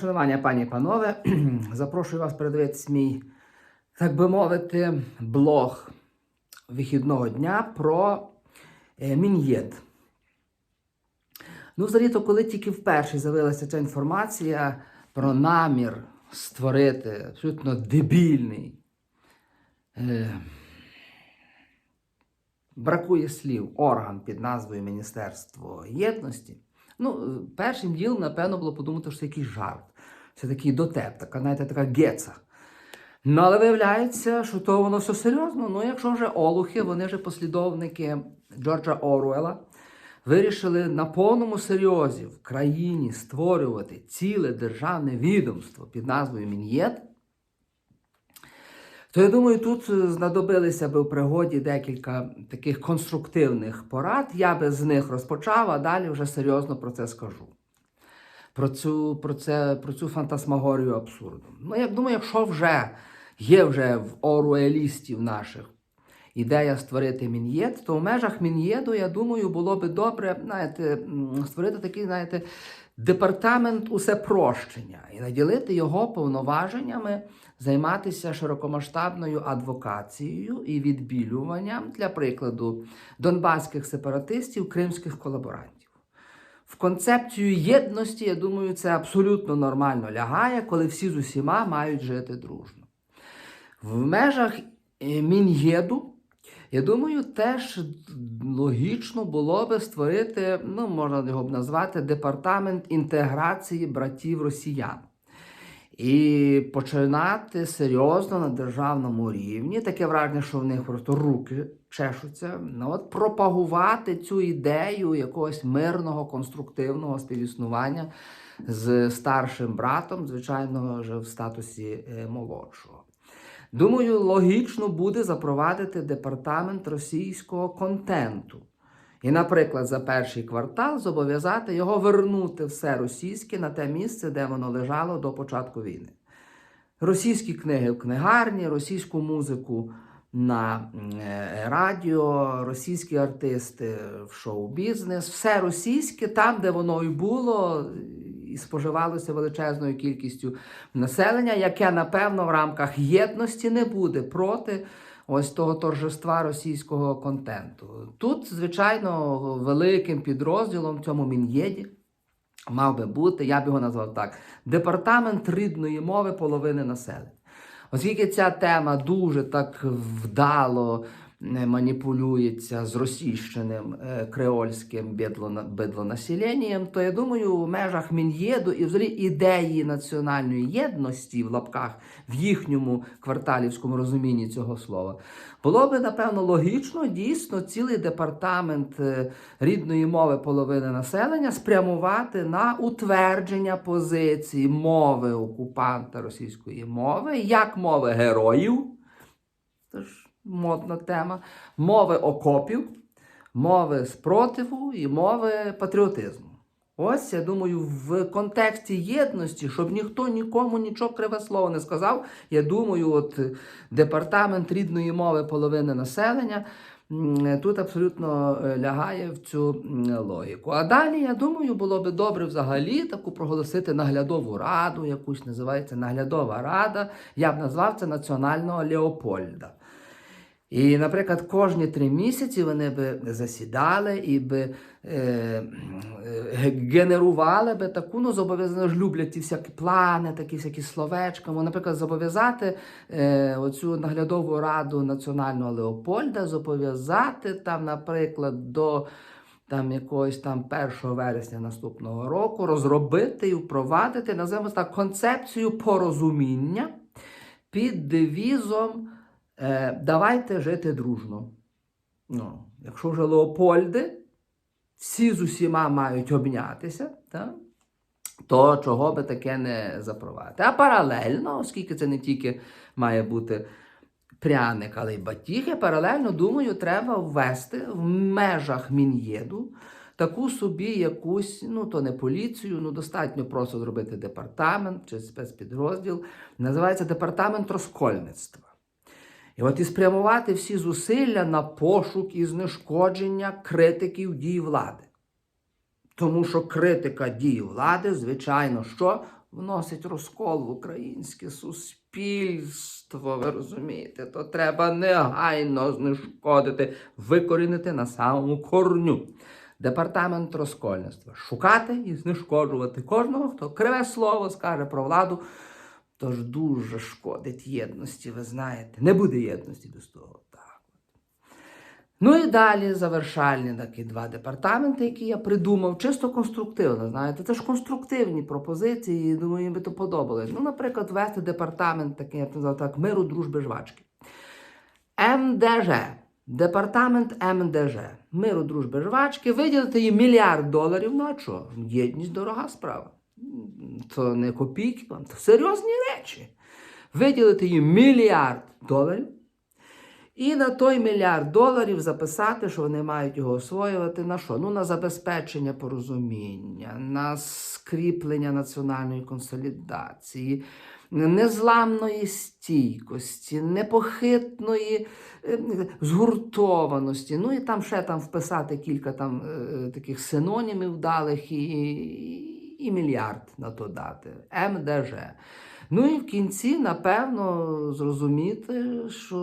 шанування, пані і панове. Запрошую вас передивитись мій, так би мовити, блог вихідного дня про е, мін'єд. Ну, взагалі-то, коли тільки вперше з'явилася ця інформація про намір створити абсолютно дебільний. Е, бракує слів орган під назвою Міністерство єдності. Ну, першим ділом, напевно, було подумати, що це якийсь жарт. Це такий дотеп, така, знаєте, така геца. Ну, але виявляється, що то воно все серйозно. Ну, якщо вже олухи, вони ж послідовники Джорджа Оруела, вирішили на повному серйозі в країні створювати ціле державне відомство під назвою Мін'єд, то я думаю, тут е, знадобилися би в пригоді декілька таких конструктивних порад. Я би з них розпочав, а далі вже серйозно про це скажу. Про цю, про це, про цю фантасмагорію абсурду. Ну, я думаю, якщо вже є вже в оруелістів наших ідея створити мін'єд, то в межах мін'єду, я думаю, було би добре знаєте, створити такий, знаєте, департамент усепрощення і наділити його повноваженнями займатися широкомасштабною адвокацією і відбілюванням, для прикладу, донбаських сепаратистів, кримських колаборантів. Концепцію єдності, я думаю, це абсолютно нормально лягає, коли всі з усіма мають жити дружно. В межах е, Мін'єду, я думаю, теж логічно було би створити, ну, можна його б назвати, департамент інтеграції братів росіян. І починати серйозно на державному рівні, таке враження, що в них просто руки чешуться. Ну, от пропагувати цю ідею якогось мирного, конструктивного співіснування з старшим братом, звичайно, вже в статусі е, молодшого. Думаю, логічно буде запровадити департамент російського контенту. І, наприклад, за перший квартал зобов'язати його вернути все російське на те місце, де воно лежало до початку війни. Російські книги в книгарні, російську музику на е, радіо, російські артисти в шоу-бізнес, все російське там, де воно і було, і споживалося величезною кількістю населення, яке, напевно, в рамках єдності не буде проти ось того торжества російського контенту. Тут, звичайно, великим підрозділом цьому мін'єді мав би бути, я б його назвав так: департамент рідної мови половини населення. Оскільки ця тема дуже так вдало маніпулюється з російщеним е, креольським бедлона- бедлонаселенням, то я думаю, в межах Мін'єду і взагалі ідеї національної єдності в лапках в їхньому кварталівському розумінні цього слова, було би напевно логічно дійсно цілий департамент е, рідної мови половини населення спрямувати на утвердження позиції мови окупанта російської мови, як мови героїв. Це ж модна тема, мови окопів, мови спротиву і мови патріотизму. Ось, я думаю, в контексті єдності, щоб ніхто нікому нічого криве слово не сказав. Я думаю, от департамент рідної мови половини населення тут абсолютно е, лягає в цю логіку. А далі, я думаю, було би добре взагалі таку проголосити наглядову раду, якусь називається наглядова рада. Я б назвав це національного Леопольда. І, наприклад, кожні три місяці вони би засідали і би е, е, генерували би таку, ну, зобов'язано ж люблять ті всякі плани, такі всякі словечка. Наприклад, зобов'язати е, оцю наглядову раду національного Леопольда, зобов'язати там, наприклад, до там якогось там 1 вересня наступного року розробити і впровадити, називаємо так, концепцію порозуміння під девізом е, Давайте жити дружно. Ну, якщо вже Леопольди, всі з усіма мають обнятися, так? то чого би таке не запровадити. А паралельно, оскільки це не тільки має бути пряник, але й батіги, паралельно, думаю, треба ввести в межах Мін'єду таку собі якусь, ну то не поліцію, ну достатньо просто зробити департамент чи спецпідрозділ. Називається департамент розкольництва. І от і спрямувати всі зусилля на пошук і знешкодження критиків дій влади. Тому що критика дій влади, звичайно, що вносить розкол в українське суспільство. Ви розумієте, то треба негайно знешкодити, викорінити на самому корню. Департамент розкольництва шукати і знешкоджувати кожного, хто криве слово скаже про владу. Тож дуже шкодить єдності, ви знаєте. Не буде єдності без того. Так. Ну і далі завершальні такі два департаменти, які я придумав, чисто конструктивно. Знаєте, це ж конструктивні пропозиції, думаю, їм би то подобалось. Ну, наприклад, вести департамент, такий, я назвав так, миру, дружби, жвачки. МДЖ. Департамент МДЖ. Миру, дружби, жвачки. Виділити їм мільярд доларів. Ну а що? Єдність дорога справа. То не копійки вам, то серйозні речі. Виділити їм мільярд доларів. І на той мільярд доларів записати, що вони мають його освоювати на що? Ну, на забезпечення порозуміння, на скріплення національної консолідації, незламної стійкості, непохитної е, згуртованості. Ну і там ще там вписати кілька там е, таких синонімів далих і, і мільярд на то дати. МДЖ. Ну і в кінці, напевно, зрозуміти, що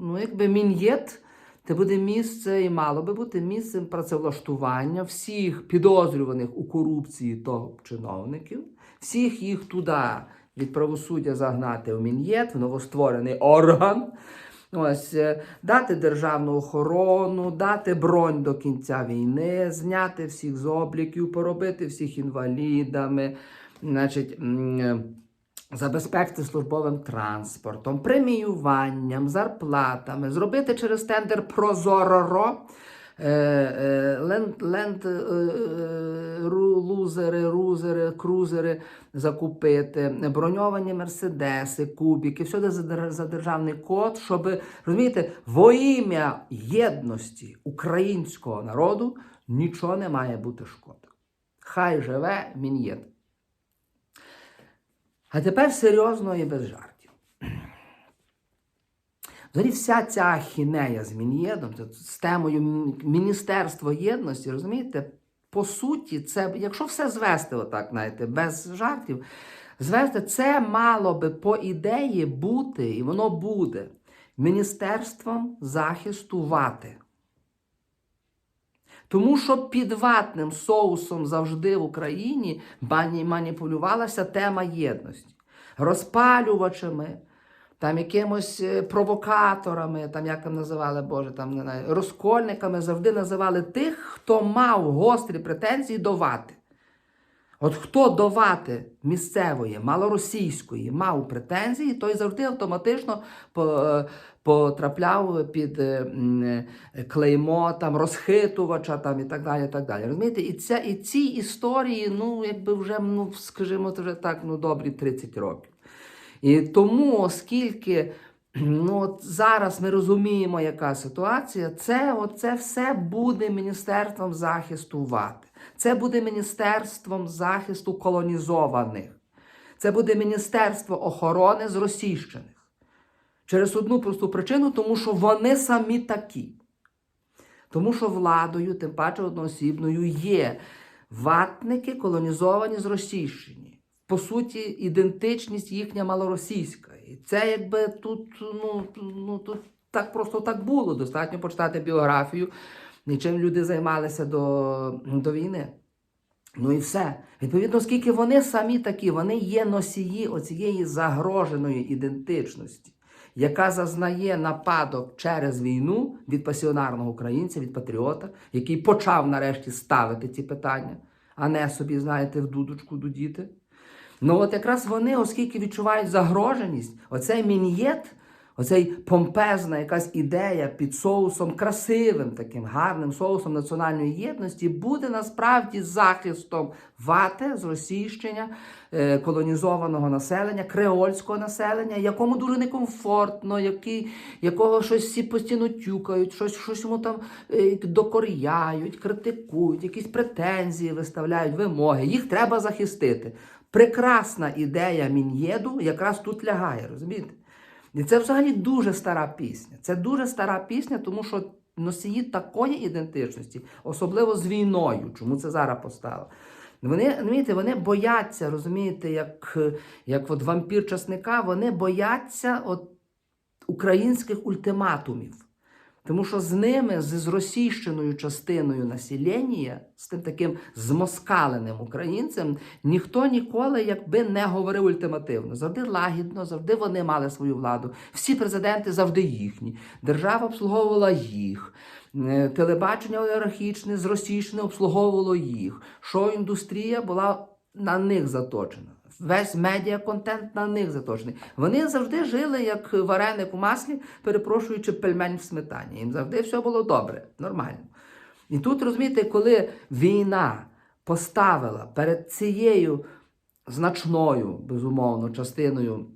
ну, якби мін'єт це буде місце і мало би бути місцем працевлаштування всіх підозрюваних у корупції топ-чиновників, всіх їх туди від правосуддя загнати в мін'єт, в новостворений орган. Ось е, дати державну охорону, дати бронь до кінця війни, зняти всіх з обліків, поробити всіх інвалідами, значить, е, забезпечити службовим транспортом, преміюванням, зарплатами, зробити через тендер прозоро. Е, е, Ленд, е, лузери, рузери, крузери закупити, броньовані мерседеси, кубіки, все за, за державний код, щоб розумієте, во ім'я єдності українського народу нічого не має бути шкода. Хай живе мін'єт. А тепер серйозно і без жартів. Взагалі вся ця ахінея з Мін'єдом, з темою Міністерства єдності, розумієте, по суті, це, якщо все звести, отак, знаєте, без жартів, звести, це мало би по ідеї бути, і воно буде Міністерством захисту вати. Тому що під ватним соусом завжди в Україні маніпулювалася тема єдності. Розпалювачами, там якимось е, провокаторами, там як там називали, Боже, там не знаю, розкольниками завжди називали тих, хто мав гострі претензії до вати. От хто до вати місцевої, малоросійської мав претензії, той завжди автоматично е, потрапляв під е, клеймо там, розхитувача там, і так далі. І так далі. Розумієте? І, ця, і ці історії, ну, якби вже, ну, скажімо, вже так, ну, добрі 30 років. І тому, оскільки ну, от зараз ми розуміємо, яка ситуація, це, оце все буде Міністерством захисту вати. Це буде Міністерством захисту колонізованих. Це буде Міністерство охорони зросійщених. Через одну просту причину, тому що вони самі такі. Тому що владою, тим паче одноосібною, є ватники колонізовані з Російщини. По суті, ідентичність їхня малоросійська. І це якби тут, ну, ну, тут так просто так було. Достатньо почитати біографію, чим люди займалися до, до війни. Ну і все. Відповідно, оскільки вони самі такі, вони є носії оцієї загроженої ідентичності, яка зазнає нападок через війну від пасіонарного українця, від патріота, який почав нарешті ставити ці питання, а не собі, знаєте, в дудочку дудіти. Ну от якраз вони, оскільки відчувають загроженість, оцей мін'єт, оцей помпезна якась ідея під соусом красивим, таким гарним соусом національної єдності, буде насправді захистом вати з російщення е, колонізованого населення, креольського населення, якому дуже некомфортно, який, якого щось всі постійно тюкають, щось, щось йому там е, докоряють, критикують, якісь претензії виставляють, вимоги. Їх треба захистити. Прекрасна ідея Мін'єду якраз тут лягає, розумієте? І це взагалі дуже стара пісня. Це дуже стара пісня, тому що носії такої ідентичності, особливо з війною, чому це зараз постало, Вони, розумієте, вони бояться, розумієте, як, як от вампір часника, вони бояться от українських ультиматумів. Тому що з ними, з зросійщеною частиною населення, з тим таким змоскаленим українцем, ніхто ніколи якби не говорив ультимативно. Завжди лагідно, завжди вони мали свою владу. Всі президенти завжди їхні. Держава обслуговувала їх. Е, Телебачення олігархічне, зросійщене обслуговувало їх. Шоу-індустрія була на них заточена. Весь медіа-контент на них заточений. Вони завжди жили як вареник у маслі, перепрошуючи пельмень в сметані. Їм завжди все було добре, нормально. І тут розумієте, коли війна поставила перед цією значною, безумовно, частиною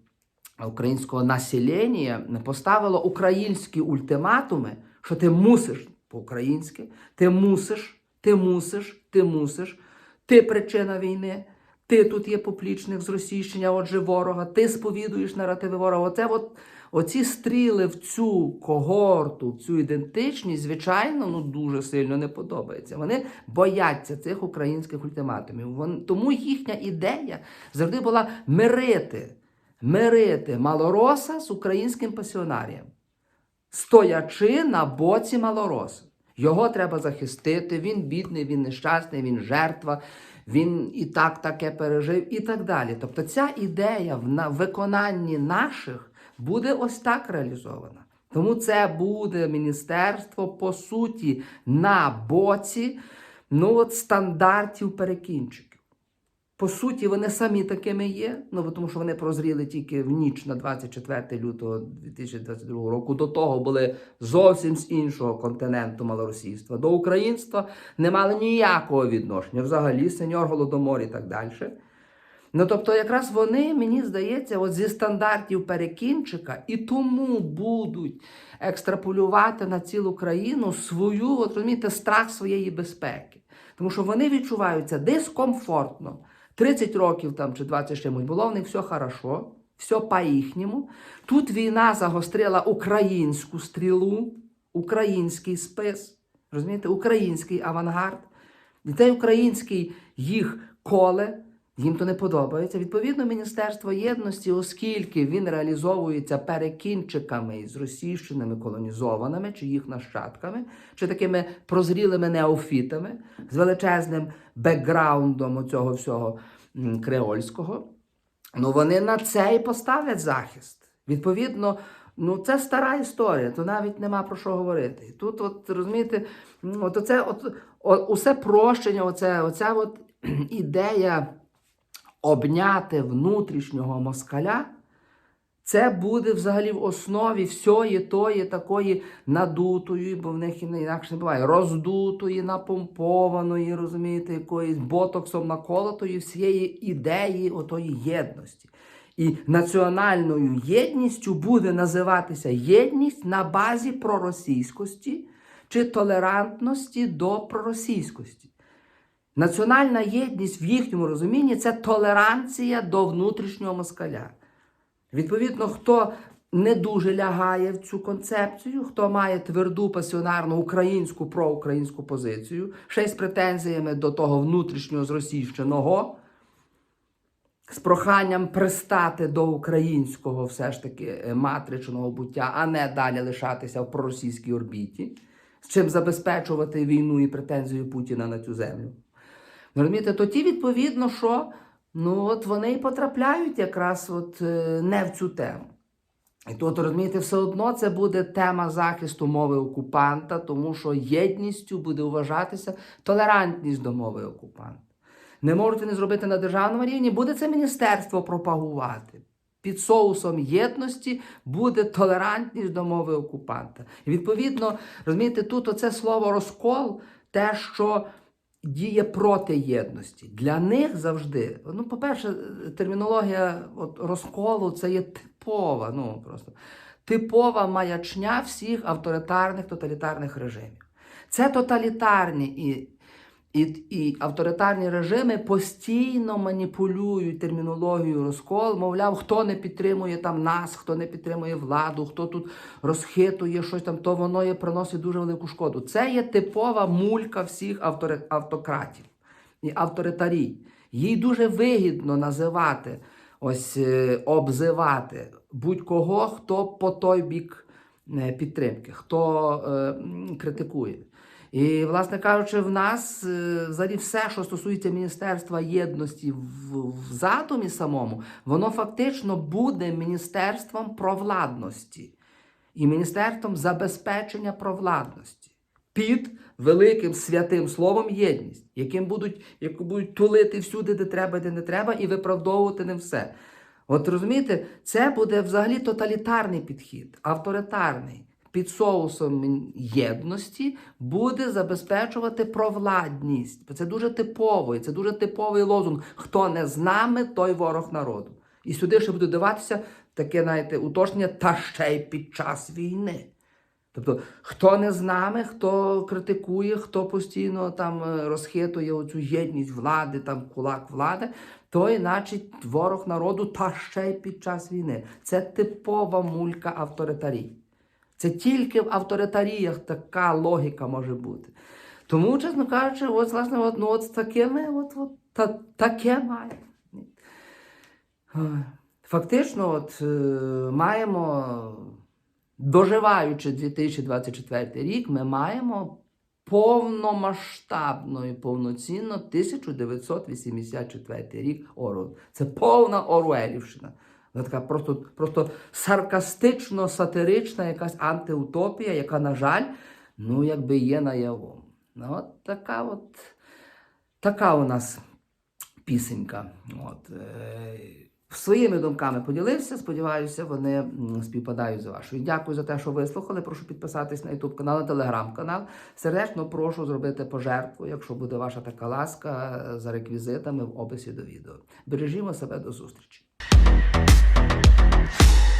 українського населення, поставила українські ультиматуми, що ти мусиш по-українськи, ти мусиш, ти мусиш, ти мусиш, ти причина війни. Ти тут є поплічник з розсіщення, отже, ворога, ти сповідуєш наративи ворога. Оце от, оці стріли в цю когорту, в цю ідентичність, звичайно, ну дуже сильно не подобається. Вони бояться цих українських ультиматумів. Вон, тому їхня ідея завжди була мирити, мирити малороса з українським пасіонарієм, стоячи на боці малороса. Його треба захистити, він бідний, він нещасний, він жертва, він і так таке пережив, і так далі. Тобто ця ідея в на- виконанні наших буде ось так реалізована. Тому це буде міністерство, по суті, на боці ну, от, стандартів перекінчиків. По суті, вони самі такими є, ну тому що вони прозріли тільки в ніч на 24 лютого 2022 року. До того були зовсім з іншого континенту малоросійства. До українства не мали ніякого відношення. Взагалі, сеньор Голодомор і так далі. Ну, тобто, якраз вони, мені здається, от зі стандартів перекінчика і тому будуть екстраполювати на цілу країну свою, от розумієте, страх своєї безпеки. Тому що вони відчуваються дискомфортно. 30 років там чи 20 чимось було, в них все хорошо, все по-їхньому. Тут війна загострила українську стрілу, український спис, розумієте, український авангард. І цей український їх коле, їм то не подобається. Відповідно, Міністерство єдності, оскільки він реалізовується перекінчиками із російщинами колонізованими, чи їх нащадками, чи такими прозрілими неофітами з величезним бекграундом оцього всього креольського, ну вони на це і поставлять захист. Відповідно, ну це стара історія, то навіть нема про що говорити. Тут, от розумієте, от оце, от, усе прощення, оце, оця от ідея обняти внутрішнього москаля. Це буде взагалі в основі всьої тої такої надутої, бо в них інакше не буває, роздутої, напомпованої, розумієте, якоїсь ботоксом наколотої всієї ідеї отої єдності. І національною єдністю буде називатися єдність на базі проросійськості чи толерантності до проросійськості. Національна єдність в їхньому розумінні це толеранція до внутрішнього москаля. Відповідно, хто не дуже лягає в цю концепцію, хто має тверду пасіонарну українську проукраїнську позицію, ще й з претензіями до того внутрішнього зросійщеного, з проханням пристати до українського все ж таки е, матричного буття, а не далі лишатися в проросійській орбіті, з чим забезпечувати війну і претензію Путіна на цю землю. Розумієте, то ті, відповідно, що ну, от вони і потрапляють якраз от, е, не в цю тему. І тут, розумієте, все одно це буде тема захисту мови окупанта, тому що єдністю буде вважатися толерантність до мови окупанта. Не можуть вони зробити на державному рівні, буде це міністерство пропагувати. Під соусом єдності буде толерантність до мови окупанта. І відповідно, розумієте, тут оце слово розкол, те, що діє проти єдності. Для них завжди, ну, по-перше, термінологія от, розколу це є типова, ну просто типова маячня всіх авторитарних тоталітарних режимів. Це тоталітарні і, і, і авторитарні режими постійно маніпулюють термінологію розкол, мовляв, хто не підтримує там нас, хто не підтримує владу, хто тут розхитує щось там, то воно є приносить дуже велику шкоду. Це є типова мулька всіх автори- автократів. і авторитарій. Їй дуже вигідно називати, ось е, обзивати будь-кого, хто по той бік е, підтримки, хто е, критикує. І, власне кажучи, в нас е, взагалі все, що стосується Міністерства єдності в, в задумі самому, воно фактично буде міністерством провладності і міністерством забезпечення провладності під великим святим словом єдність, яким будуть, яку будуть тулити всюди, де треба, де не треба, і виправдовувати не все. От розумієте, це буде взагалі тоталітарний підхід, авторитарний. Під соусом єдності буде забезпечувати провладність. Бо Це дуже типовий, це дуже типовий лозунг. Хто не з нами, той ворог народу. І сюди ще буде даватися таке, знаєте, уточнення та ще й під час війни. Тобто, хто не з нами, хто критикує, хто постійно там е, розхитує оцю єдність влади, там кулак влади, той, значить, ворог народу та ще й під час війни. Це типова мулька авторитарій. Це тільки в авторитаріях така логіка може бути. Тому, чесно кажучи, от, власне, от, ну, от такими, от, от, та, таке має. Фактично, от, е, маємо, доживаючи 2024 рік, ми маємо повномасштабно і повноцінно 1984 рік Орвел. Це повна Оруелівщина. Вона така просто, просто саркастично-сатирична якась антиутопія, яка, на жаль, ну, якби є наявом. Ну, от така от така у нас пісенька. От, е, своїми думками поділився. Сподіваюся, вони співпадають з вашою. Дякую за те, що вислухали. Прошу підписатись на YouTube канал, на телеграм-канал. Сердечно прошу зробити пожертву, якщо буде ваша така ласка, за реквізитами в описі до відео. Бережімо себе до зустрічі. Bye.